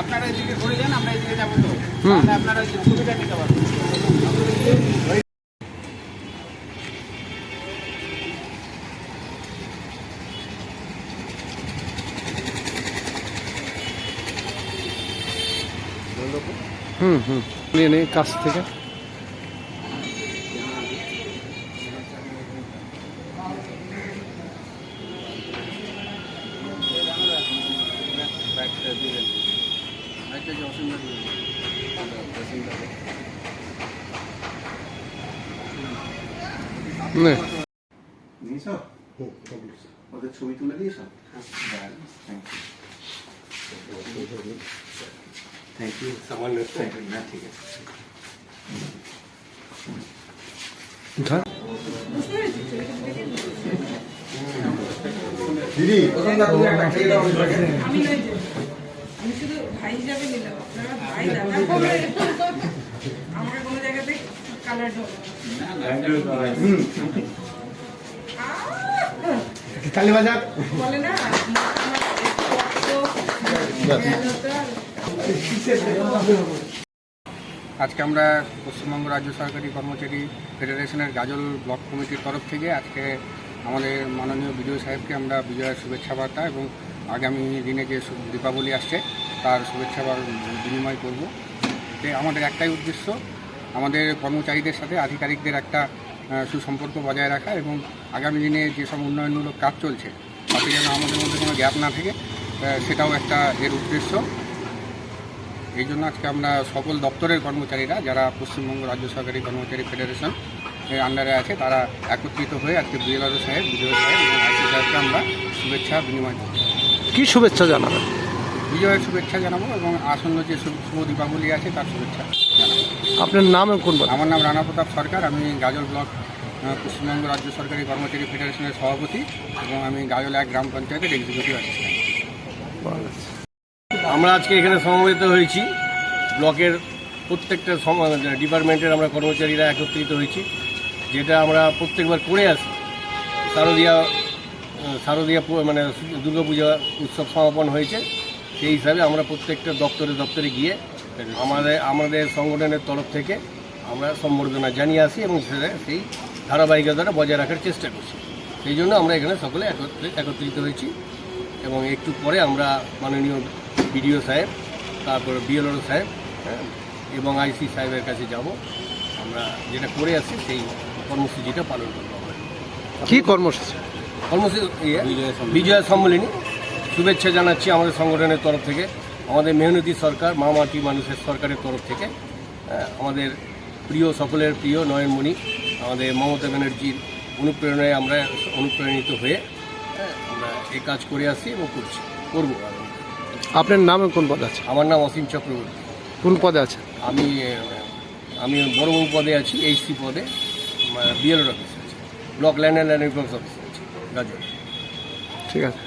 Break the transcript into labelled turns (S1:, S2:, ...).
S1: আপনারা এদিকে ঘুরে যান আমরা এদিকে যাব তো। আপনারা ছবিটা নিতে পারবেন।
S2: হুম হুম। নিয়ে নিই কাছ থেকে। নে।
S3: নিয়েছ? ওদের ছবি তুলে দিয়েছ? থ্যাংক ইউ সামান্য থ্যাংক ইউ না ঠিক আছে দিদি
S4: আমি নই যে। আমি শুধু ভাই হিসাবে নিলাম। আপনারা ভাই দাদা কোনো জায়গাতে কালার
S3: তালি বাজার।
S4: বলে না
S1: আজকে আমরা পশ্চিমবঙ্গ রাজ্য সরকারি কর্মচারী ফেডারেশনের গাজল ব্লক কমিটির তরফ থেকে আজকে আমাদের মাননীয় বিজয় সাহেবকে আমরা বিজয়ের শুভেচ্ছা বার্তা এবং আগামী দিনে যে দীপাবলি আসছে, তার শুভেচ্ছা বিনিময় করব। আমাদের একটাই উদ্দেশ্য, আমাদের কর্মচারীদের সাথে আধিকারিকদের একটা সুসম্পর্ক বজায় রাখা এবং আগামী দিনে যেসব উন্নয়নমূলক কাজ চলছে, তাতে যেন আমাদের মধ্যে কোনো গ্যাপ না থাকে সেটাও একটা এর উদ্দেশ্য। এই জন্য আজকে আমরা সকল দপ্তরের কর্মচারীরা যারা পশ্চিমবঙ্গ রাজ্য সরকারি কর্মচারী ফেডারেশন এর আন্ডারে আছে তারা একত্রিত হয়ে আজকে বিএলআর সাহেব বিজয় সাহেব এবং আইসি সাহেবকে আমরা শুভেচ্ছা বিনিময় করব।
S2: কি শুভেচ্ছা জানাবেন?
S1: বিজয়ের শুভেচ্ছা জানাব এবং আসন্ন যে শুভ দীপাবলি আছে তার শুভেচ্ছা জানাব।
S2: আপনার নাম কোন?
S1: আমার নাম রানা প্রতাপ সরকার আমি গাজল ব্লক পশ্চিমবঙ্গ রাজ্য সরকারি কর্মচারী ফেডারেশনের সভাপতি এবং আমি গাজল এক গ্রাম পঞ্চায়েতের এক্সিকিউটিভ অ্যাসিস্ট্যান্ট
S5: আমরা আজকে এখানে সমবেত হয়েছি। ব্লকের প্রত্যেকটা সম- ডিপার্টমেন্টের আমরা কর্মচারীরা একত্রিত হয়েছি। যেটা আমরা প্রত্যেকবার করে আসি। শারদীয়া শারদীয়া মানে দুর্গাপূজা উৎসব সমাপন হয়েছে। সেই হিসাবে আমরা প্রত্যেকটা দপ্তরে দপ্তরে গিয়ে আমাদের আমাদের সংগঠনের তরফ থেকে আমরা সম্বর্ধনা জানিয়ে আসি এবং সেটা সেই ধারাবাহিকতাটা বজায় রাখার চেষ্টা করছি। সেই জন্য আমরা এখানে সকলে একত্রি- একত্রিত হয়েছি এবং একটু পরে আমরা মাননীয় বিডিও সাহেব তারপর বিএলও সাহেব হ্যাঁ, এবং আইসি সাহেবের কাছে যাব। আমরা যেটা করে আসছি সেই কর্মসূচিটা পালন করব আমরা।
S2: কি কর্মসূচি?
S5: কর্মসূচি বিজয়া সম্মেলনী। শুভেচ্ছা জানাচ্ছি আমাদের সংগঠনের তরফ থেকে আমাদের মেহনতি সরকার মা মাটি মানুষের সরকারের তরফ থেকে হ্যাঁ, আমাদের প্রিয় সকলের প্রিয় নয়নমণি আমাদের মমতা ব্যানার্জির অনুপ্রেরণায় আমরা অনুপ্রাণিত হয়ে হ্যাঁ, আমরা এই কাজ করে আসছি এবং করছি করব।
S2: আপনার নাম কোন পদে আছে
S5: আমার নাম অসীম চক্রবর্তী।
S2: কোন পদে আছে
S5: আমি আমি বড়বাবু পদে আছি এইচসি পদে বিএলওর অফিসে আছি। ব্লক ল্যান্ড অ্যান্ড ল্যান্ড অফিসে আছি
S2: ঠিক আছে।